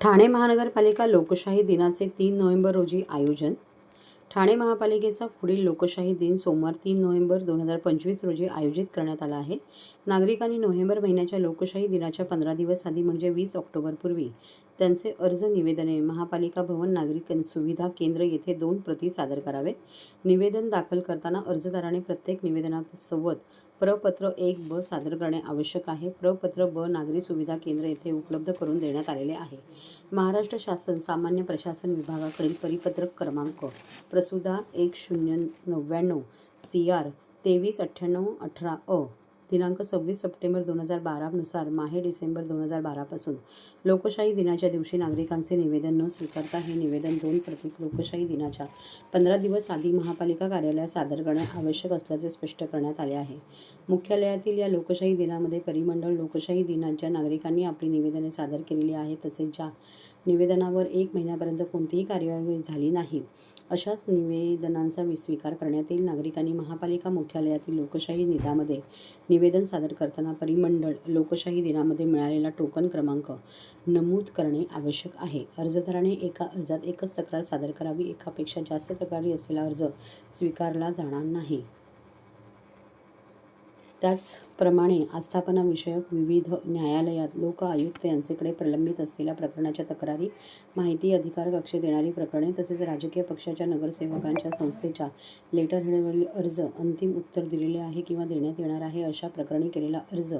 ठाणे महानगरपालिका लोकशाही दिनाचे तीन नोव्हेंबर रोजी आयोजन. ठाणे महापालिकेचा पुढील लोकशाही दिन सोमवार तीन नोव्हेंबर दोन हजार पंचवीस रोजी आयोजित करण्यात आला आहे. नागरिकांनी नोव्हेंबर महिन्याच्या लोकशाही दिनाच्या पंधरा दिवस आधी म्हणजे वीस ऑक्टोबरपूर्वी त्यांचे अर्ज निवेदने महापालिका भवन नागरिक सुविधा केंद्र येथे दोन प्रती सादर करावेत निवेदन दाखल करताना अर्जदाराने प्रत्येक निवेदनासोबत प्रपत्र एक ब सादर करणे आवश्यक आहे. प्रपत्र ब नागरी सुविधा केंद्र येथे उपलब्ध करून देण्यात आलेले आहे. महाराष्ट्र शासन सामान्य प्रशासन विभागाकडील परिपत्रक क्रमांक प्रसुदा एक शून्य नव्याण्णव सी आर तेवीस अठ्ठ्याण्णव अठरा अ दिनांक सव्वीस सप्टेंबर दोन हजार बारानुसार माहे डिसेंबर दोन हजार बारापासून लोकशाही दिनाच्या दिवशी नागरिकांचे निवेदन न स्वीकारता हे निवेदन दोन प्रतीक लोकशाही दिनाच्या पंधरा दिवस आधी महापालिका कार्यालयात सादर करणे आवश्यक असल्याचे स्पष्ट करण्यात आले आहे. मुख्यालयातील या लोकशाही दिनामध्ये परिमंडळ लोकशाही दिनात ज्या नागरिकांनी आपली निवेदने सादर केलेली आहेत तसेच ज्या निवेदनावर एक महिन्यापर्यंत कोणतीही कार्यवाही झाली नाही. अशाच निवेदनांचा वि- स्वीकार करण्यात येईल नागरिकांनी महापालिका मुख्यालयातील लोकशाही दिनामध्ये निवेदन सादर करताना परिमंडळ लोकशाही दिनामध्ये मिळालेला टोकन क्रमांक नमूद करणे आवश्यक आहे. अर्जदाराने एका अर्जात एकच तक्रार सादर करावी एकापेक्षा जास्त तक्रारी असलेला अर्ज स्वीकारला जाणार नाही. त्याचप्रमाणे आस्थापनाविषयक विविध न्यायालयात लोक आयुक्त यांचेकडे प्रलंबित असलेल्या प्रकरणाच्या तक्रारी माहिती अधिकार कक्ष देणारी प्रकरणे तसेच राजकीय पक्षाच्या नगरसेवकांच्या संस्थेच्या लेटर हेडवरील अर्ज अंतिम उत्तर दिलेले आहे किंवा देण्यात येणार आहे अशा प्रकरणी केलेला अर्ज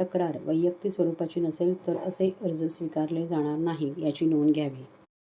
तक्रार वैयक्तिक स्वरूपाची नसेल तर असे अर्ज स्वीकारले जाणार नाही याची नोंद घ्यावी.